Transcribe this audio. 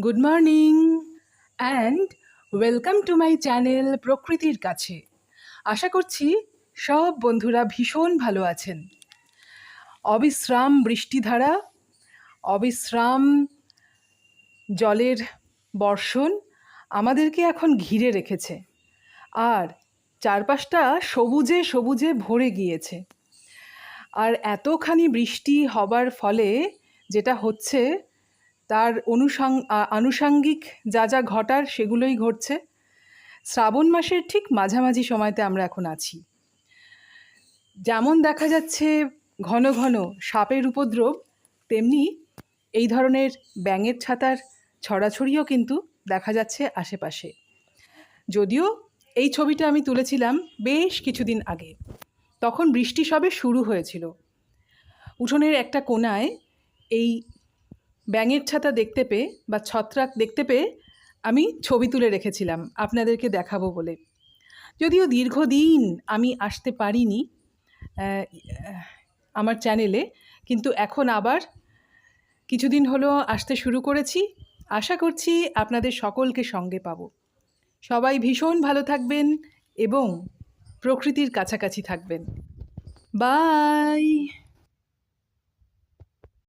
Good morning and welcome to my channel প্রকৃতির কাছে আশা করছি সব বন্ধুরা ভীষণ ভালো আছেন। অবিশ্রাম বৃষ্টিধারা, অবিশ্রাম জলের বর্ষণ আমাদেরকে এখন ঘিরে রেখেছে। আর চারপাশটা সবুজে সবুজে ভরে গিয়েছে। আর এতখানি বৃষ্টি হবার ফলে যেটা হচ্ছে তার অনুষাং আনুষাঙ্গিক যা যা ঘটার সেগুলোই ঘটছে। শ্রাবণ মাসের ঠিক মাঝামাঝি সময়তে আমরা এখন আছি। যেমন দেখা যাচ্ছে ঘন ঘন সাপের উপদ্রব, তেমনি এই ধরনের ব্যাঙের ছাতার ছড়াছড়িও কিন্তু দেখা যাচ্ছে আশেপাশে। যদিও এই ছবিটা আমি তুলেছিলাম বেশ কিছুদিন আগে। তখন বৃষ্টি সবে শুরু হয়েছিল। উঠোনের একটা কোনায় এই ব্যাঙের ছাতা দেখতে পেয়ে বা ছত্রাক দেখতে পেয়ে আমি ছবি তুলে রেখেছিলাম আপনাদেরকে দেখাবো বলে। যদিও দীর্ঘদিন আমি আসতে পারিনি আমার চ্যানেলে, কিন্তু এখন আবার কিছুদিন হলো আসতে শুরু করেছি। আশা করছি আপনাদের সকলকে সঙ্গে পাবো। সবাই ভীষণ ভালো থাকবেন এবং প্রকৃতির কাছাকাছি থাকবেন। বাই!